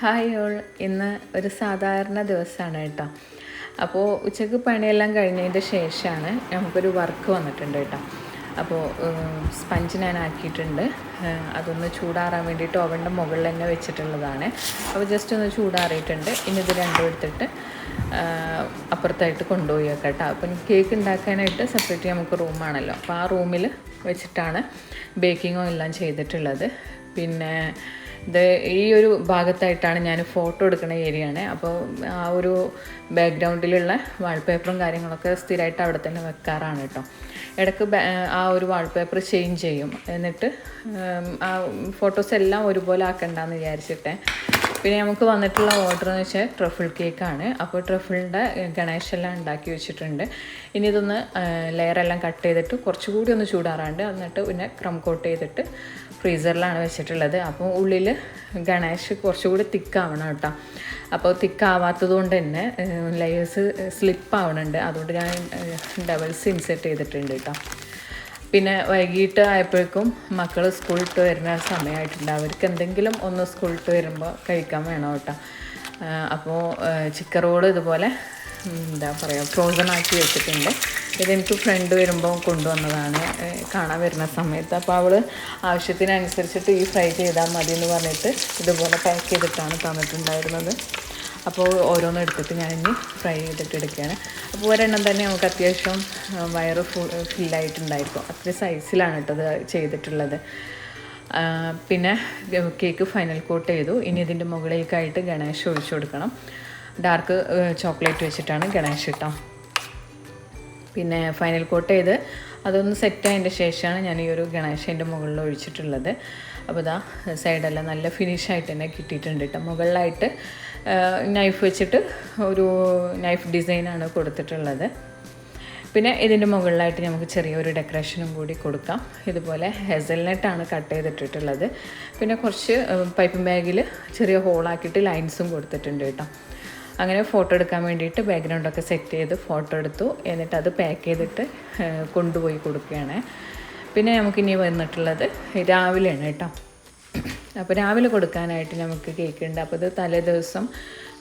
Hi all ഇന്ന് ഒരു സാധാരണ ദിവസമാണ് കേട്ടോ. അപ്പോൾ ഉച്ചയ്ക്ക് പണിയെല്ലാം കഴിഞ്ഞതിന്റെ ശേഷമാണ് നമുക്കൊരു വർക്ക് വന്നിട്ടുണ്ട് കേട്ടോ. അപ്പോൾ സ്പഞ്ച് ഞാൻ ആക്കിയിട്ടുണ്ട്. അതൊന്ന് ചൂടാറാൻ വേണ്ടിയിട്ട് ഓവന്റെ മുകളിൽ തന്നെ വെച്ചിട്ടുള്ളതാണ്. അപ്പോൾ ജസ്റ്റ് ഒന്ന് ചൂടാറിയിട്ടുണ്ട്. ഇനി ഇത് രണ്ടും എടുത്തിട്ട് അപ്പുറത്തായിട്ട് കൊണ്ടുപോയി കേട്ടോ. അപ്പം കേക്ക് ഉണ്ടാക്കാനായിട്ട് സെപ്പറേറ്റ് നമുക്ക് റൂമാണല്ലോ അപ്പോൾ ആ റൂമിൽ വെച്ചിട്ടാണ് ബേക്കിങ്ങും എല്ലാം ചെയ്തിട്ടുള്ളത്. പിന്നെ ഇത് ഈ ഒരു ഭാഗത്തായിട്ടാണ് ഞാൻ ഫോട്ടോ എടുക്കുന്ന ഏരിയയാണ്. അപ്പോൾ ആ ഒരു ബാക്ക്ഗ്രൗണ്ടിലുള്ള വാൾപേപ്പറും കാര്യങ്ങളൊക്കെ സ്ഥിരമായിട്ട് അവിടെ തന്നെ വെക്കാറാണ് കേട്ടോ. ഇടയ്ക്ക് ആ ഒരു വാൾപേപ്പർ ചേഞ്ച് ചെയ്യും. എന്നിട്ട് ആ ഫോട്ടോസ് എല്ലാം ഒരുപോലെ ആക്കണ്ടെന്ന് വിചാരിച്ചിട്ട് പിന്നെ നമുക്ക് വന്നിട്ടുള്ള ഓർഡർ എന്ന് വെച്ചാൽ ട്രഫിൾ കേക്കാണ് അപ്പോൾ ട്രഫിളിന്റെ ഗണേഷ് എല്ലാം ഉണ്ടാക്കി വെച്ചിട്ടുണ്ട്. ഇനി ഇതൊന്ന് ലെയറെല്ലാം കട്ട് ചെയ്തിട്ട് കുറച്ചുകൂടി ഒന്ന് ചൂടാറാണ്ട് എന്നിട്ട് പിന്നെ ക്രം കോട്ട് ചെയ്തിട്ട് ഫ്രീസറിലാണ് വെച്ചിട്ടുള്ളത്. അപ്പോൾ ഉള്ളിൽ ഗണേഷ് കുറച്ചുകൂടി തിക്കാവണം കേട്ടോ. അപ്പോൾ തിക്കാവാത്തത് കൊണ്ട് തന്നെ ലെയേഴ്സ് സ്ലിപ്പ് ആവണുണ്ട്. അതുകൊണ്ട് ഞാൻ ഡബിൾസ് ഇൻസെർട്ട് ചെയ്തിട്ടുണ്ട് കേട്ടോ. പിന്നെ വൈകിട്ട് ആയപ്പോഴേക്കും മക്കൾ സ്കൂളിട്ട് വരുന്ന സമയമായിട്ടുണ്ട്. അവർക്ക് എന്തെങ്കിലും ഒന്ന് സ്കൂളിട്ട് വരുമ്പോൾ കഴിക്കാൻ വേണം കേട്ടോ. അപ്പോൾ ചിക്കൻ റോൾ ഇതുപോലെ എന്താ പറയുക ഫ്രോസൺ ആക്കി വെച്ചിട്ടുണ്ട്. ഇതെനിക്ക് ഫ്രണ്ട് വരുമ്പോൾ കൊണ്ടുവന്നതാണ്. കാണാൻ വരുന്ന സമയത്ത്. അപ്പോൾ അവൾ ആവശ്യത്തിനനുസരിച്ചിട്ട് ഈ ഫ്രൈ ചെയ്താൽ മതി എന്ന് പറഞ്ഞിട്ട് ഇതുപോലെ പാക്ക് ചെയ്തിട്ടാണ് തന്നിട്ടുണ്ടായിരുന്നത്. അപ്പോൾ ഓരോന്നും എടുത്തിട്ട് ഞാൻ ഇനി ഫ്രൈ ചെയ്തിട്ട് എടുക്കുകയാണ്. അപ്പോൾ ഒരെണ്ണം തന്നെ നമുക്ക് അത്യാവശ്യം വയറ് ഫുൾ ഫില്ലായിട്ടുണ്ടായിരിക്കും അത്ര സൈസിലാണ് കേട്ടോ ഇത് ചെയ്തിട്ടുള്ളത്. പിന്നെ കേക്ക് ഫൈനൽ കോട്ട് ചെയ്തു. ഇനി ഇതിന്റെ മുകളിലേക്കായിട്ട് ഗണേഷ് ഒഴിച്ചു കൊടുക്കണം. ഡാർക്ക് ചോക്ലേറ്റ് വെച്ചിട്ടാണ് ഗണേഷ് ഇട്ടാം പിന്നെ ഫൈനൽ കോട്ട് ചെയ്ത് അതൊന്ന് സെറ്റ് ആയതിന്റെ ശേഷമാണ് ഞാൻ ഈ ഒരു ഗണേശന്റെ മുകളിൽ ഒഴിച്ചിട്ടുള്ളത്. അപ്പോൾ ഇതാ സൈഡെല്ലാം നല്ല ഫിനിഷായിട്ട് തന്നെ കിട്ടിയിട്ടുണ്ട് കേട്ടോ. മുകളിലായിട്ട് നൈഫ് വെച്ചിട്ട് ഒരു നൈഫ് ഡിസൈനാണ് കൊടുത്തിട്ടുള്ളത്. പിന്നെ ഇതിന്റെ മുകളിലായിട്ട് നമുക്ക് ചെറിയൊരു ഡെക്കറേഷനും കൂടി കൊടുക്കാം. ഇതുപോലെ ഹെസൽനെറ്റാണ് കട്ട് ചെയ്തിട്ടിട്ടുള്ളത്. പിന്നെ കുറച്ച് പൈപ്പ് ബാഗിൽ ചെറിയ ഹോളാക്കിയിട്ട് ലൈൻസും കൊടുത്തിട്ടുണ്ട് കേട്ടോ. അങ്ങനെ ഫോട്ടോ എടുക്കാൻ വേണ്ടിയിട്ട് ബാക്ക്ഗ്രൗണ്ടൊക്കെ സെറ്റ് ചെയ്ത് ഫോട്ടോ എടുത്തു. എന്നിട്ട് അത് പാക്ക് ചെയ്തിട്ട് കൊണ്ടുപോയി കൊടുക്കുകയാണ്. പിന്നെ നമുക്കിനി വന്നിട്ടുള്ളത് രാവിലെയാണ് കേട്ടോ. അപ്പോൾ രാവിലെ കൊടുക്കാനായിട്ട് നമുക്ക് കേക്ക് ഉണ്ട്. അപ്പോൾ ഇത് തലേ ദിവസം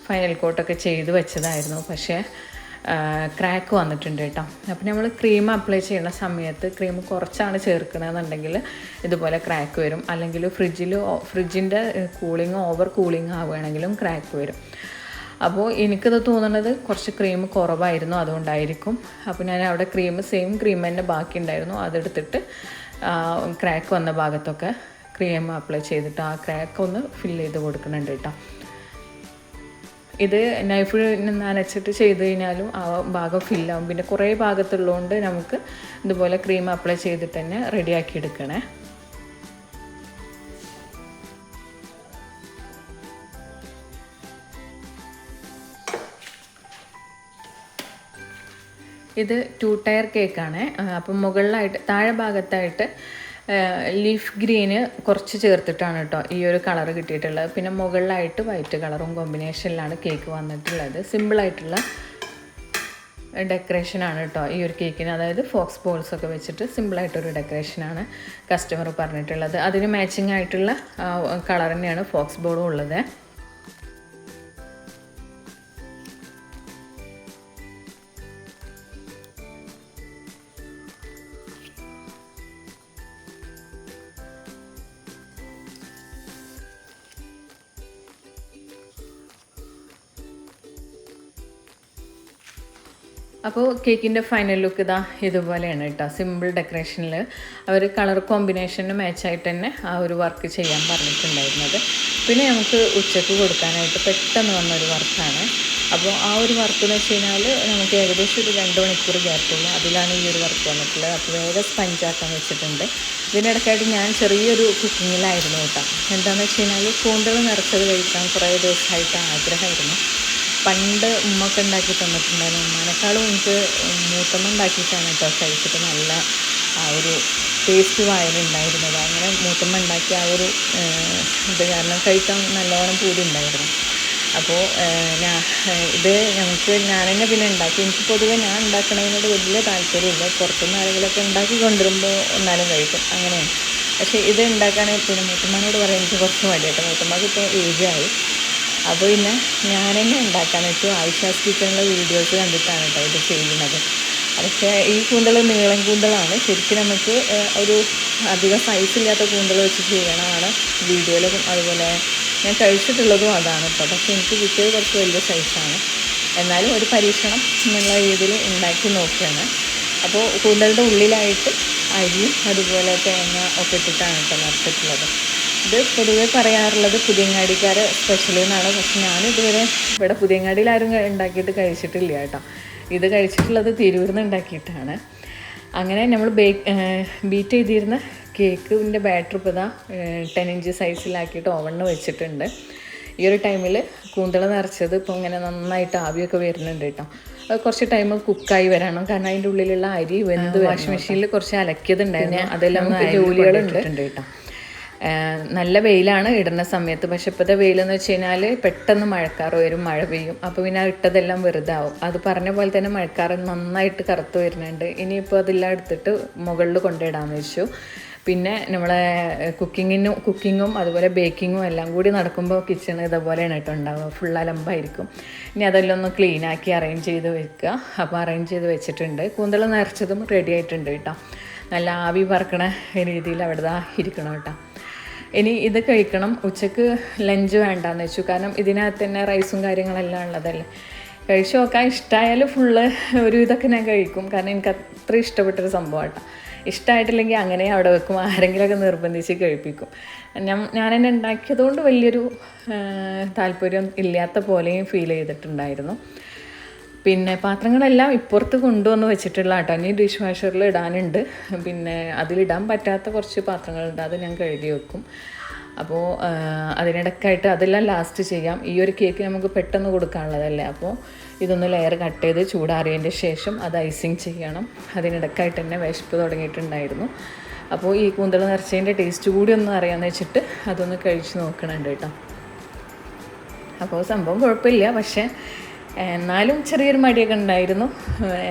ഫൈനൽ കോട്ടൊക്കെ ചെയ്ത് വെച്ചതായിരുന്നു. പക്ഷേ ക്രാക്ക് വന്നിട്ടുണ്ട് കേട്ടോ. അപ്പോൾ നമ്മൾ ക്രീം അപ്ലൈ ചെയ്യുന്ന സമയത്ത് ക്രീം കുറച്ചാണ് ചേർക്കണമെന്നുണ്ടെങ്കിൽ ഇതുപോലെ ക്രാക്ക് വരും. അല്ലെങ്കിൽ ഫ്രിഡ്ജിൽ ഫ്രിഡ്ജിന്റെ കൂളിംഗ് ഓവർ കൂളിംഗ് ആവുകയാണെങ്കിലും ക്രാക്ക് വരും. അപ്പോൾ എനിക്കത് തോന്നുന്നത് കുറച്ച് ക്രീം കുറവായിരുന്നു അതുകൊണ്ടായിരിക്കും. അപ്പോൾ ഞാൻ അവിടെ ക്രീം സെയിം ക്രീം തന്നെ ബാക്കി ഉണ്ടായിരുന്നു അതെടുത്തിട്ട് ക്രാക്ക് വന്ന ഭാഗത്തൊക്കെ ക്രീം അപ്ലൈ ചെയ്തിട്ട് ആ ക്രാക്ക് ഒന്ന് ഫില്ല് ചെയ്ത് കൊടുക്കുന്നുണ്ട് കേട്ടോ. ഇത് നൈഫ് നനച്ചിട്ട് ചെയ്ത് കഴിഞ്ഞാലും ആ ഭാഗം ഫില്ലാവും പിന്നെ കുറേ ഭാഗത്തുള്ളതുകൊണ്ട് നമുക്ക് ഇതുപോലെ ക്രീം അപ്ലൈ ചെയ്തിട്ട് തന്നെ റെഡിയാക്കി എടുക്കണേ. ഇത് ടു ടയർ കേക്കാണ് അപ്പം മുകളിലായിട്ട് താഴെ ഭാഗത്തായിട്ട് ലീഫ് ഗ്രീന് കുറച്ച് ചേർത്തിട്ടാണ് കേട്ടോ ഈ ഒരു കളർ കിട്ടിയിട്ടുള്ളത്. പിന്നെ മുകളിലായിട്ട് വൈറ്റ് കളറും കോമ്പിനേഷനിലാണ് കേക്ക് വന്നിട്ടുള്ളത്. സിമ്പിളായിട്ടുള്ള ഡെക്കറേഷനാണ് കേട്ടോ ഈ ഒരു കേക്കിന് അതായത് ഫോക്സ് ബോൾസ് ഒക്കെ വെച്ചിട്ട് സിമ്പിളായിട്ടൊരു ഡെക്കറേഷനാണ് കസ്റ്റമർ പറഞ്ഞിട്ടുള്ളത്. അതിന് മാച്ചിങ് ആയിട്ടുള്ള കളർ തന്നെയാണ് ഫോക്സ് ബോളും ഉള്ളത്. അപ്പോൾ കേക്കിന്റെ ഫൈനൽ ലുക്ക് ഇതാ ഇതുപോലെയാണ് കേട്ടോ. സിമ്പിൾ ഡെക്കറേഷനിൽ അവർ കളർ കോമ്പിനേഷന് മാച്ചായിട്ട് തന്നെ ആ ഒരു വർക്ക് ചെയ്യാൻ പറഞ്ഞിട്ടുണ്ടായിരുന്നത്. പിന്നെ നമുക്ക് ഉച്ചയ്ക്ക് കൊടുക്കാനായിട്ട് പെട്ടെന്ന് വന്നൊരു വർക്കാണ്. അപ്പോൾ ആ ഒരു വർക്ക് എന്ന് വെച്ച് കഴിഞ്ഞാൽ നമുക്ക് ഏകദേശം ഒരു രണ്ട് മണിക്കൂർ ഗ്യാപ്പുള്ളൂ അതിലാണ് ഈ ഒരു വർക്ക് വന്നിട്ടുള്ളത്. അപ്പോൾ വേഗം സ്പഞ്ചാക്കാൻ വെച്ചിട്ടുണ്ട്. ഇതിനിടയ്ക്കായിട്ട് ഞാൻ ചെറിയൊരു കുക്കിങ്ങിലായിരുന്നു കേട്ടോ. എന്താണെന്ന് വെച്ച് കഴിഞ്ഞാൽ കൂന്തൽ നിറച്ചത് കഴിക്കാൻ കുറേ ദിവസമായിട്ട് ആഗ്രഹമായിരുന്നു. പണ്ട് ഉമ്മൊക്കെ ഉണ്ടാക്കി തന്നിട്ടുണ്ടായിരുന്നു. ഉമ്മാനേക്കാളും എനിക്ക് മൂത്തമ്മ ഉണ്ടാക്കിയിട്ടാണ് കേട്ടോ കഴിച്ചിട്ട് നല്ല ആ ഒരു ടേസ്റ്റ് വായലുണ്ടായിരുന്നത് അങ്ങനെ മൂത്തമ്മ ഉണ്ടാക്കിയ ആ ഒരു ഇത് കാരണം കഴിക്കാൻ നല്ലോണം പൂതി ഉണ്ടായിരുന്നു. അപ്പോൾ ഞാൻ ഇത് ഞങ്ങൾക്ക് ഞാൻ തന്നെ പിന്നെ ഉണ്ടാക്കി. എനിക്ക് പൊതുവെ ഞാൻ ഉണ്ടാക്കണതിനോട് വലിയ താല്പര്യമില്ല. പുറത്തുനിന്ന് ആരെങ്കിലുമൊക്കെ ഉണ്ടാക്കി കൊണ്ടുവരുമ്പോൾ ഒന്നാലും കഴിക്കും. അങ്ങനെയാണ്. പക്ഷേ ഇത് ഉണ്ടാക്കാൻ പിന്നെ മൂത്തമ്മനോട് പറയാൻ എനിക്ക് കുറച്ച് മടിയായിട്ട് മൂത്തമ്മക്ക് ഇപ്പോൾ ഏജായി അപ്പോൾ ഇന്ന് ഞാൻ തന്നെ ഉണ്ടാക്കാൻ വെച്ചു ആയിഷാസ് കിച്ചണിലെ വീഡിയോസ് കണ്ടിട്ടാണ് കേട്ടോ ഇത് ചെയ്യുന്നത്. പക്ഷേ ഈ കൂന്തൽ നീളം കൂന്തലാണ് ശരിക്കും നമുക്ക് ഒരു അധികം സൈസ് ഇല്ലാത്ത കൂന്തൽ വെച്ച് ചെയ്യണമാണ് വീഡിയോയിലും അതുപോലെ ഞാൻ കഴിച്ചിട്ടുള്ളതും അതാണ് കേട്ടോ. പക്ഷേ എനിക്ക് കിട്ടിയത് കുറച്ച് വലിയ സൈസാണ് എന്നാലും ഒരു പരീക്ഷണം എന്നുള്ള രീതിയിൽ ഉണ്ടാക്കി നോക്കുകയാണ്. അപ്പോൾ കൂന്തലിന്റെ ഉള്ളിലായിട്ട് അരിയും അതുപോലെ തേങ്ങ ഒക്കെ ഇട്ടിട്ടാണ് കേട്ടോ നിറച്ചിട്ടുള്ളത് ഇത് പൊതുവെ പറയാറുള്ളത് പുതിയങ്ങാടിക്കാരെ സ്പെഷ്യൽ എന്നാണ്. പക്ഷെ ഞാൻ ഇതുവരെ ഇവിടെ പുതിയങ്ങാടിയിൽ ആരും ഉണ്ടാക്കിയിട്ട് കഴിച്ചിട്ടില്ല കേട്ടോ. ഇത് കഴിച്ചിട്ടുള്ളത് തിരൂർന്ന് ഉണ്ടാക്കിയിട്ടാണ്. അങ്ങനെ നമ്മൾ ബേക്ക് ബീറ്റ് ചെയ്തിരുന്ന കേക്കിന്റെ ബാറ്റർ ഇപ്പോൾ ഇതാ ടെൻ ഇഞ്ച് സൈസിലാക്കിയിട്ട് ഓവണിൽ വെച്ചിട്ടുണ്ട്. ഈ ഒരു ടൈമിൽ കൂന്തള നിറച്ചത് ഇപ്പോൾ ഇങ്ങനെ നന്നായിട്ട് ആവിയൊക്കെ വരുന്നുണ്ട് കേട്ടോ. അത് കുറച്ച് ടൈം കുക്കായി വരണം. കാരണം അതിന്റെ ഉള്ളിലുള്ള അരി വെന്ത് വാഷിംഗ് മെഷീനിൽ കുറച്ച് അലക്കിയതുണ്ടായിരുന്നു. അതെല്ലാം ജോലികളുണ്ട്. കേട്ടോ. നല്ല വെയിലാണ് ഇടുന്ന സമയത്ത്. പക്ഷെ ഇപ്പോഴത്തെ വെയിലെന്ന് വെച്ച് കഴിഞ്ഞാൽ പെട്ടെന്ന് മഴക്കാറ് വരും മഴ പെയ്യും. അപ്പോൾ പിന്നെ ഇട്ടതെല്ലാം വെറുതെ ആവും അത് പറഞ്ഞ പോലെ തന്നെ മഴക്കാറ് നന്നായിട്ട് കറുത്ത് വരുന്നുണ്ട്. ഇനിയിപ്പോൾ അതെല്ലാം എടുത്തിട്ട് മുകളിൽ കൊണ്ടിടാമെന്ന് വെച്ചു പിന്നെ നമ്മളെ കുക്കിങ്ങിനും കുക്കിങ്ങും അതുപോലെ ബേക്കിങ്ങും എല്ലാം കൂടി നടക്കുമ്പോൾ കിച്ചൺ ഇതേപോലെയാണ് കേട്ടോ ഉണ്ടാവുക. ഫുൾ അലമ്പായിരിക്കും. ഇനി അതെല്ലാം ഒന്ന് ക്ലീനാക്കി അറേഞ്ച് ചെയ്ത് വെക്കുക. അപ്പോൾ അറേഞ്ച് ചെയ്ത് വെച്ചിട്ടുണ്ട്. കൂന്തൽ നിറച്ചതും റെഡി ആയിട്ടുണ്ട് കേട്ടോ. നല്ല ആവി പറക്കണ രീതിയിൽ അവിടെ ഇരിക്കണം കേട്ടോ. ഇനി ഇത് കഴിക്കണം. ഉച്ചയ്ക്ക് ലഞ്ച് വേണ്ടാന്ന് വെച്ചു. കാരണം ഇതിനകത്ത് തന്നെ റൈസും കാര്യങ്ങളെല്ലാം ഉള്ളതല്ലേ. കഴിച്ചു നോക്കാൻ ഇഷ്ടമായാൽ ഫുള്ള് ഒരു ഇതൊക്കെ ഞാൻ കഴിക്കും. കാരണം എനിക്ക് അത്ര ഇഷ്ടപ്പെട്ടൊരു സംഭവമാട്ടോ. ഇഷ്ടമായിട്ടില്ലെങ്കിൽ അങ്ങനെ അവിടെ വെക്കും. ആരെങ്കിലുമൊക്കെ നിർബന്ധിച്ച് കഴിപ്പിക്കും. ഞാൻ ഞാൻ തന്നെ ഉണ്ടാക്കിയതുകൊണ്ട് വലിയൊരു താല്പര്യം ഇല്ലാത്ത പോലെയും ഫീൽ ചെയ്തിട്ടുണ്ടായിരുന്നു. പിന്നെ പാത്രങ്ങളെല്ലാം ഇപ്പുറത്ത് കൊണ്ടുവന്ന് വെച്ചിട്ടുള്ള കേട്ടോ ഇനി ഡിഷ് വാഷറിൽ ഇടാനുണ്ട്. പിന്നെ അതിലിടാൻ പറ്റാത്ത കുറച്ച് പാത്രങ്ങളുണ്ട്. അത് ഞാൻ കഴുകി വെക്കും. അപ്പോൾ അതിനിടക്കായിട്ട് അതെല്ലാം ലാസ്റ്റ് ചെയ്യാം. ഈ ഒരു കേക്ക് നമുക്ക് പെട്ടെന്ന് കൊടുക്കാനുള്ളതല്ലേ? അപ്പോൾ ഇതൊന്ന് ലെയർ കട്ട് ചെയ്ത് ചൂടാറിയതിന്റെ ശേഷം അത് ഐസിങ് ചെയ്യണം. അതിനിടക്കായിട്ട് തന്നെ വിശപ്പ് തുടങ്ങിയിട്ടുണ്ടായിരുന്നു. അപ്പോൾ ഈ കൂന്തൽ നിറച്ചതിന്റെ ടേസ്റ്റ് കൂടി ഒന്ന് അറിയാമെന്ന് വെച്ചിട്ട് അതൊന്ന് കഴിച്ച് നോക്കണുണ്ട് കേട്ടോ. അപ്പോൾ സംഭവം കുഴപ്പമില്ല. പക്ഷേ എന്നാലും ചെറിയൊരു മടിയൊക്കെ ഉണ്ടായിരുന്നു.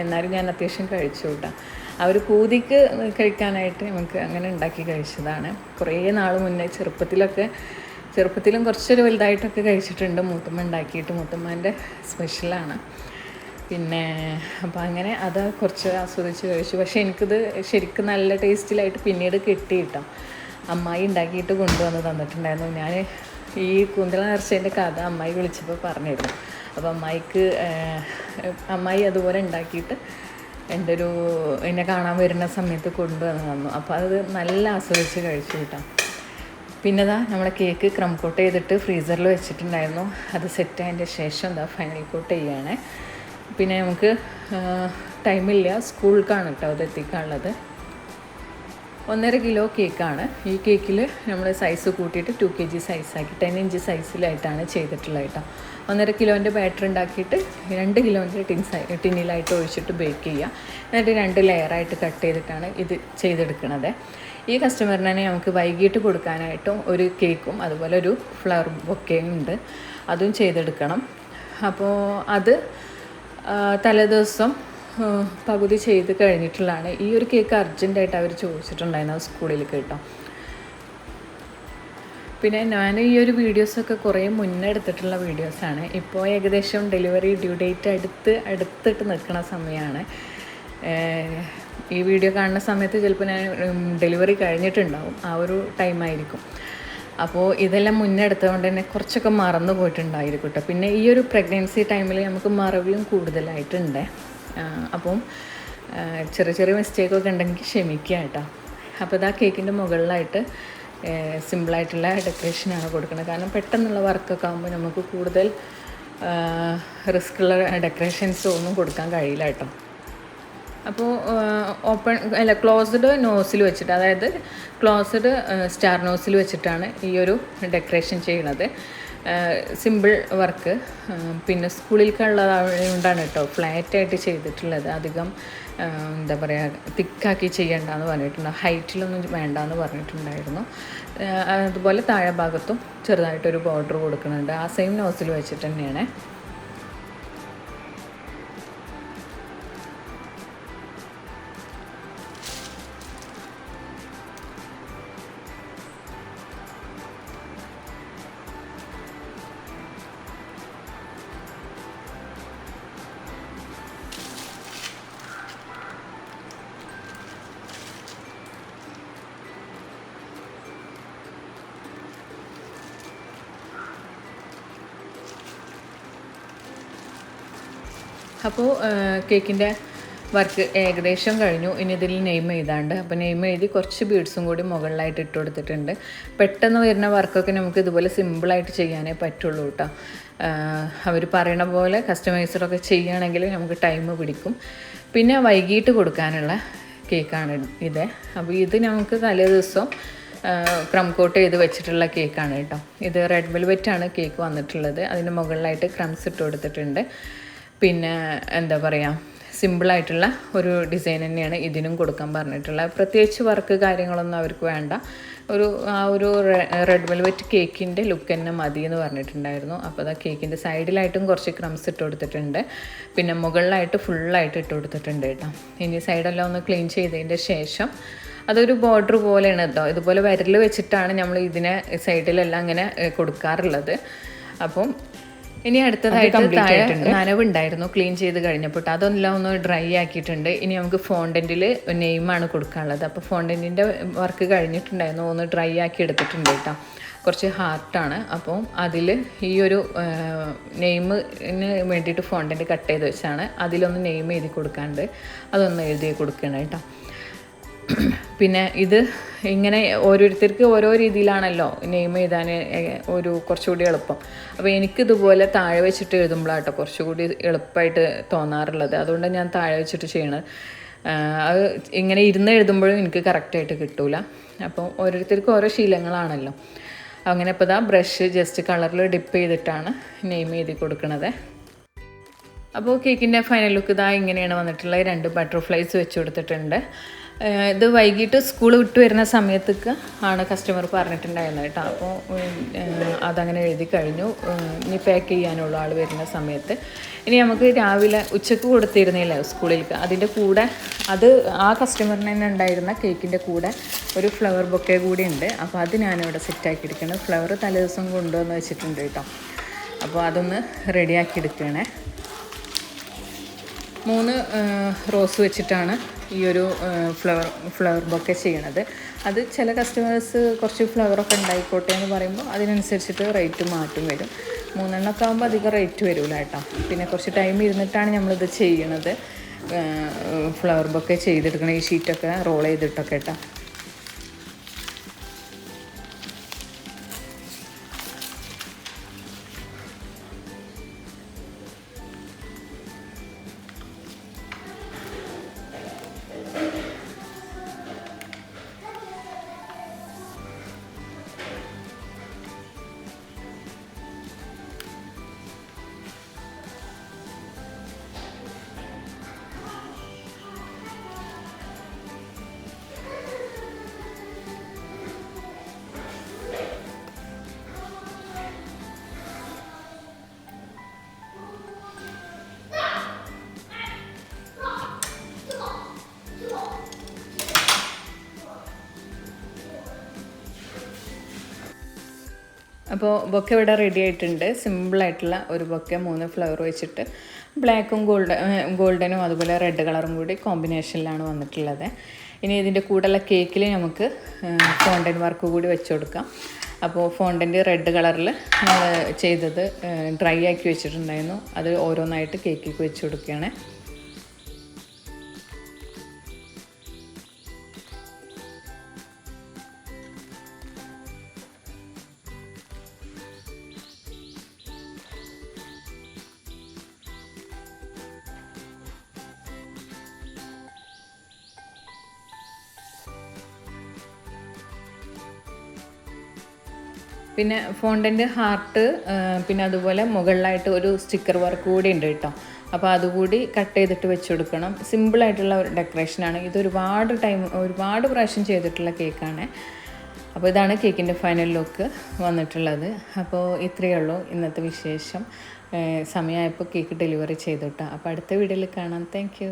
എന്നാലും ഞാൻ അത്യാവശ്യം കഴിച്ചു കൂട്ടാം. ആ ഒരു പൂതിക്ക് കഴിക്കാനായിട്ട് നമുക്ക് അങ്ങനെ ഉണ്ടാക്കി കഴിച്ചതാണ്. കുറേ നാൾ മുന്നേ ചെറുപ്പത്തിലൊക്കെ ചെറുപ്പത്തിലും കുറച്ചൊരു വലുതായിട്ടൊക്കെ കഴിച്ചിട്ടുണ്ട്. മൂത്തമ്മ ഉണ്ടാക്കിയിട്ട് മൂത്തമ്മേന്റെ സ്പെഷ്യലാണ് പിന്നെ അപ്പോൾ അങ്ങനെ അത് കുറച്ച് ആസ്വദിച്ച് കഴിച്ചു. പക്ഷേ എനിക്കിത് ശരിക്കും നല്ല ടേസ്റ്റിലായിട്ട് പിന്നീട് കിട്ടി അമ്മായി ഉണ്ടാക്കിയിട്ട് കൊണ്ടുവന്ന് തന്നിട്ടുണ്ടായിരുന്നു. ഞാൻ ഈ കുന്തള നേർച്ചേന്റെ കഥ അമ്മായി വിളിച്ചപ്പോൾ പറഞ്ഞിരുന്നു. അപ്പോൾ അമ്മായിക്ക് അമ്മായി അതുപോലെ ഉണ്ടാക്കിയിട്ട് എന്റെ ഒരു എന്നെ കാണാൻ വരുന്ന സമയത്ത് കൊണ്ടുവന്ന് തന്നു അപ്പോൾ അത് നല്ല ആസ്വദിച്ച് കഴിച്ചു കിട്ടാം. പിന്നെ ഇതാ നമ്മളെ കേക്ക് ക്രം കോട്ട് ചെയ്തിട്ട് ഫ്രീസറിൽ വെച്ചിട്ടുണ്ടായിരുന്നു. അത് സെറ്റ് ആയതിന്റെ ശേഷം എന്താ ഫൈനൽ കോട്ട് ചെയ്യാണ്. പിന്നെ നമുക്ക് ടൈമില്ല സ്കൂളിലേക്കാണ് കേട്ടോ അത് എത്തിക്കാനുള്ളത്. ഒന്നര കിലോ കേക്കാണ് ഈ കേക്കിൽ നമ്മൾ സൈസ് കൂട്ടിയിട്ട് ടു കെ ജി സൈസാക്കി ടെൻ ഇഞ്ച് സൈസിലായിട്ടാണ് ചെയ്തിട്ടുള്ളത് കേട്ടോ. ഒന്നര കിലോന്റെ ബാറ്റർ ഉണ്ടാക്കിയിട്ട് രണ്ട് കിലോന്റെ ടിൻ സൈ ടിന്നിലായിട്ട് ഒഴിച്ചിട്ട് ബേക്ക് ചെയ്യുക. എന്നിട്ട് രണ്ട് ലെയറായിട്ട് കട്ട് ചെയ്തിട്ടാണ് ഇത് ചെയ്തെടുക്കുന്നത് ഈ കസ്റ്റമറിനെ നമുക്ക് വൈകിട്ട് കൊടുക്കാനായിട്ടും ഒരു കേക്കും അതുപോലെ ഒരു ഫ്ലവർ ബൊക്കയും ഉണ്ട്. അതും ചെയ്തെടുക്കണം. അപ്പോൾ അത് തലേദിവസം പകുതി ചെയ്ത് കഴിഞ്ഞിട്ടുള്ളതാണ്. ഈ ഒരു കേക്ക് അർജന്റായിട്ട് അവർ ചോദിച്ചിട്ടുണ്ടായിരുന്നു സ്കൂളിൽ കേട്ടോ. പിന്നെ ഞാൻ ഈ ഒരു വീഡിയോസൊക്കെ കുറേ മുന്നേ എടുത്തിട്ടുള്ള വീഡിയോസാണ്. ഇപ്പോൾ ഏകദേശം ഡെലിവറി ഡ്യൂ ഡേറ്റ് അടുത്ത് അടുത്തിട്ട് നിൽക്കുന്ന സമയമാണ്. ഈ വീഡിയോ കാണുന്ന സമയത്ത് ചിലപ്പോൾ ഞാൻ ഡെലിവറി കഴിഞ്ഞിട്ടുണ്ടാവും. ആ ഒരു ടൈമായിരിക്കും അപ്പോൾ ഇതെല്ലാം മുന്നേ എടുത്തതുകൊണ്ട് തന്നെ കുറച്ചൊക്കെ മറന്നു പോയിട്ടുണ്ടായിരിക്കും കേട്ടോ. പിന്നെ ഈ ഒരു പ്രഗ്നൻസി ടൈമിൽ നമുക്ക് മറവിയും കൂടുതലായിട്ടുണ്ട്. അപ്പം ചെറിയ ചെറിയ മിസ്റ്റേക്കൊക്കെ ഉണ്ടെങ്കിൽ ക്ഷമിക്കുക കേട്ടോ. അപ്പോൾ ഇതാ കേക്കിന്റെ മുകളിലായിട്ട് സിമ്പിളായിട്ടുള്ള ഡെക്കറേഷനാണ് കൊടുക്കുന്നത്. കാരണം പെട്ടെന്നുള്ള വർക്കൊക്കെ ആകുമ്പോൾ നമുക്ക് കൂടുതൽ റിസ്ക് ഉള്ള ഡെക്കറേഷൻസ് ഒന്നും കൊടുക്കാൻ കഴിയില്ല കേട്ടോ. അപ്പോൾ ഓപ്പൺ അല്ല ക്ലോസ്ഡ് നോസിൽ വെച്ചിട്ട് അതായത് ക്ലോസ്ഡ് സ്റ്റാർ നോസിൽ വെച്ചിട്ടാണ് ഈ ഒരു ഡെക്കറേഷൻ ചെയ്യുന്നത് സിമ്പിൾ വർക്ക്. പിന്നെ സ്കൂളിലേക്കുള്ളതുകൊണ്ടാണ് കേട്ടോ ഫ്ലാറ്റായിട്ട് ചെയ്തിട്ടുള്ളത്. അധികം എന്താ പറയുക തിക്കാക്കി ചെയ്യേണ്ടെന്ന് പറഞ്ഞിട്ടുണ്ട്. ഹൈറ്റിലൊന്നും വേണ്ടെന്ന് പറഞ്ഞിട്ടുണ്ടായിരുന്നു. അതുപോലെ താഴെ ഭാഗത്തും ചെറുതായിട്ടൊരു ബോർഡർ കൊടുക്കുന്നുണ്ട്. ആ സെയിം നോസിൽ വെച്ചിട്ട് തന്നെയാണ്. അപ്പോൾ കേക്കിന്റെ വർക്ക് ഏകദേശം കഴിഞ്ഞു. ഇനി ഇതിൽ നെയിം എഴുതാണ്ട്. അപ്പോൾ നെയിം എഴുതി കുറച്ച് ബീഡ്സും കൂടി മുകളിലായിട്ട് ഇട്ട് കൊടുത്തിട്ടുണ്ട്. പെട്ടെന്ന് വരുന്ന വർക്കൊക്കെ നമുക്ക് ഇതുപോലെ സിമ്പിളായിട്ട് ചെയ്യാനേ പറ്റുള്ളൂ കേട്ടോ. അവർ പറയണ പോലെ കസ്റ്റമൈസറൊക്കെ ചെയ്യുകയാണെങ്കിൽ നമുക്ക് ടൈം പിടിക്കും. പിന്നെ വൈകിട്ട് കൊടുക്കാനുള്ള കേക്കാണ് ഇത്. അപ്പോൾ ഇത് നമുക്ക് തലേ ദിവസം ക്രം കോട്ട് ചെയ്ത് വെച്ചിട്ടുള്ള കേക്കാണ് കേട്ടോ. ഇത് റെഡ് വെൽവെറ്റ് ആണ് കേക്ക് വന്നിട്ടുള്ളത്. അതിന് മുകളിലായിട്ട് ക്രംസ് ഇട്ട് കൊടുത്തിട്ടുണ്ട്. പിന്നെ എന്താ പറയുക സിമ്പിളായിട്ടുള്ള ഒരു ഡിസൈൻ തന്നെയാണ് ഇതിനും കൊടുക്കാൻ പറഞ്ഞിട്ടുള്ളത്. പ്രത്യേകിച്ച് വർക്ക് കാര്യങ്ങളൊന്നും അവർക്ക് വേണ്ട. ഒരു ആ ഒരു റെഡ് വെൽവെറ്റ് കേക്കിന്റെ ലുക്ക് തന്നെ മതി എന്ന് പറഞ്ഞിട്ടുണ്ടായിരുന്നു. അപ്പോൾ അത് കേക്കിന്റെ സൈഡിലായിട്ടും കുറച്ച് ക്രംസ് ഇട്ട് കൊടുത്തിട്ടുണ്ട്. പിന്നെ മുകളിലായിട്ട് ഫുള്ളായിട്ട് ഇട്ട് കൊടുത്തിട്ടുണ്ട് കേട്ടോ. ഇനി സൈഡെല്ലാം ഒന്ന് ക്ലീൻ ചെയ്തതിന്റെ ശേഷം അതൊരു ബോർഡർ പോലെയാണ് കേട്ടോ. ഇതുപോലെ വരൽ വെച്ചിട്ടാണ് നമ്മൾ ഇതിനെ സൈഡിലെല്ലാം ഇങ്ങനെ കൊടുക്കാറുള്ളത്. അപ്പം ഇനി അടുത്തതായിട്ട് താഴെ നനവുണ്ടായിരുന്നു ക്ലീൻ ചെയ്ത് കഴിഞ്ഞപ്പോൾ. അതെല്ലാം ഒന്ന് ഡ്രൈ ആക്കിയിട്ടുണ്ട്. ഇനി നമുക്ക് ഫോണ്ടന്റിൽ നെയിമാണ് കൊടുക്കാനുള്ളത്. അപ്പോൾ ഫോണ്ടന്റിന്റെ വർക്ക് കഴിഞ്ഞിട്ടുണ്ടായിരുന്നു. ഒന്ന് ഡ്രൈ ആക്കി എടുത്തിട്ടുണ്ട് കേട്ടോ കുറച്ച് ഹാർട്ടാണ് അപ്പം അതിൽ ഈ ഒരു നെയിമിന് വേണ്ടിയിട്ട് ഫോണ്ടന്റ് കട്ട് ചെയ്ത് വെച്ചാണ്. അതിലൊന്ന് നെയിം എഴുതി കൊടുക്കാണ്ട് അതൊന്ന് എഴുതി കൊടുക്കണം കേട്ടോ പിന്നെ ഇത് ഇങ്ങനെ ഓരോരുത്തർക്ക് ഓരോ രീതിയിലാണല്ലോ നെയിം എഴുതാൻ ഒരു കുറച്ചുകൂടി എളുപ്പം. അപ്പോൾ എനിക്കിതുപോലെ താഴെ വെച്ചിട്ട് എഴുതുമ്പോഴാട്ടോ കുറച്ചുകൂടി എളുപ്പമായിട്ട് തോന്നാറുള്ളത്. അതുകൊണ്ട് ഞാൻ താഴെ വെച്ചിട്ട് ചെയ്യണത്. അത് ഇങ്ങനെ ഇരുന്ന് എഴുതുമ്പോഴും എനിക്ക് കറക്റ്റായിട്ട് കിട്ടൂല. അപ്പോൾ ഓരോരുത്തർക്കും ഓരോ ശീലങ്ങളാണല്ലോ. അങ്ങനെ ഇപ്പോൾ ഇതാ ബ്രഷ് ജസ്റ്റ് കളറിൽ ഡിപ്പ് ചെയ്തിട്ടാണ് നെയിം എഴുതി കൊടുക്കണത്. അപ്പോൾ കേക്കിന്റെ ഫൈനൽ ലുക്ക് ഇതാ ഇങ്ങനെയാണ് വന്നിട്ടുള്ളത്. രണ്ട് ബട്ടർഫ്ലൈസ് വെച്ച് കൊടുത്തിട്ടുണ്ട്. ഇത് വൈകിട്ട് സ്കൂൾ വിട്ട് വരുന്ന സമയത്തൊക്കെ ആണ് കസ്റ്റമർ പറഞ്ഞിട്ടുണ്ടായിരുന്നത് കേട്ടോ. അപ്പോൾ അതങ്ങനെ എഴുതി കഴിഞ്ഞു. ഇനി പാക്ക് ചെയ്യാനുള്ള ആൾ വരുന്ന സമയത്ത്. ഇനി നമുക്ക് രാവിലെ ഉച്ചയ്ക്ക് കൊടുത്തിരുന്നില്ല സ്കൂളിലേക്ക് അതിന്റെ കൂടെ അത് ആ കസ്റ്റമറിന് തന്നെ ഉണ്ടായിരുന്ന കേക്കിന്റെ കൂടെ ഒരു ഫ്ലവർ ബൊക്കെ കൂടി ഉണ്ട്. അപ്പോൾ അത് ഞാനിവിടെ സെറ്റാക്കി എടുക്കണം ഫ്ലവർ തലേദിവസം കൊണ്ടുവന്ന് വെച്ചിട്ടുണ്ട് കേട്ടോ. അപ്പോൾ അതൊന്ന് റെഡിയാക്കി എടുക്കണേ മൂന്ന് റോസ് വെച്ചിട്ടാണ് ഈ ഒരു ഫ്ലവർ ഫ്ലവർ ബൊക്കെ ചെയ്യണത്. അത് ചില കസ്റ്റമേഴ്സ് കുറച്ച് ഫ്ലവറൊക്കെ ഉണ്ടായിക്കോട്ടെ എന്ന് പറയുമ്പോൾ അതിനനുസരിച്ചിട്ട് റേറ്റ് മാറ്റം വരും. മൂന്നെണ്ണമൊക്കെ ആകുമ്പോൾ അധികം റേറ്റ് വരില്ല കേട്ടോ. പിന്നെ കുറച്ച് ടൈം ഇരുന്നിട്ടാണ് നമ്മളിത് ചെയ്യണത്. ഫ്ലവർ ബൊക്കെ ചെയ്തെടുക്കണം ഈ ഷീറ്റൊക്കെ റോൾ ചെയ്തിട്ടൊക്കെ കേട്ടോ. അപ്പോൾ ബൊക്കെ ഇവിടെ റെഡി ആയിട്ടുണ്ട്. സിമ്പിളായിട്ടുള്ള ഒരു ബൊക്കെ മൂന്ന് ഫ്ലവർ വെച്ചിട്ട് ബ്ലാക്കും ഗോൾഡ് ഗോൾഡനും അതുപോലെ റെഡ് കളറും കൂടി കോമ്പിനേഷനിലാണ് വന്നിട്ടുള്ളത്. ഇനി ഇതിന്റെ കൂടെയുള്ള കേക്കിൽ നമുക്ക് ഫോണ്ടൻ വർക്ക് കൂടി വെച്ച് കൊടുക്കാം. അപ്പോൾ ഫോണ്ടന്റ് റെഡ് കളറിൽ ചെയ്തത് ഡ്രൈ ആക്കി വെച്ചിട്ടുണ്ടായിരുന്നു. അത് ഓരോന്നായിട്ട് കേക്കിലേക്ക് വെച്ച് കൊടുക്കുകയാണ്. പിന്നെ ഫോണ്ടന്റ് ഹാർട്ട് പിന്നെ അതുപോലെ മുകളിലായിട്ട് ഒരു സ്റ്റിക്കർ വർക്ക് കൂടി ഉണ്ട് കേട്ടോ. അപ്പോൾ അതുകൂടി കട്ട് ചെയ്തിട്ട് വെച്ച് കൊടുക്കണം. സിമ്പിളായിട്ടുള്ള ഒരു ഡെക്കറേഷനാണ് ഇത് ഒരുപാട് ടൈം ഒരുപാട് പ്രാവശ്യം ചെയ്തിട്ടുള്ള കേക്കാണ് അപ്പോൾ ഇതാണ് കേക്കിന്റെ ഫൈനൽ ലുക്ക് വന്നിട്ടുള്ളത്. അപ്പോൾ ഇത്രയേ ഉള്ളൂ ഇന്നത്തെ വിശേഷം. സമയമായപ്പോൾ കേക്ക് ഡെലിവറി ചെയ്തു അപ്പോൾ അടുത്ത വീഡിയോയിൽ കാണാം. താങ്ക്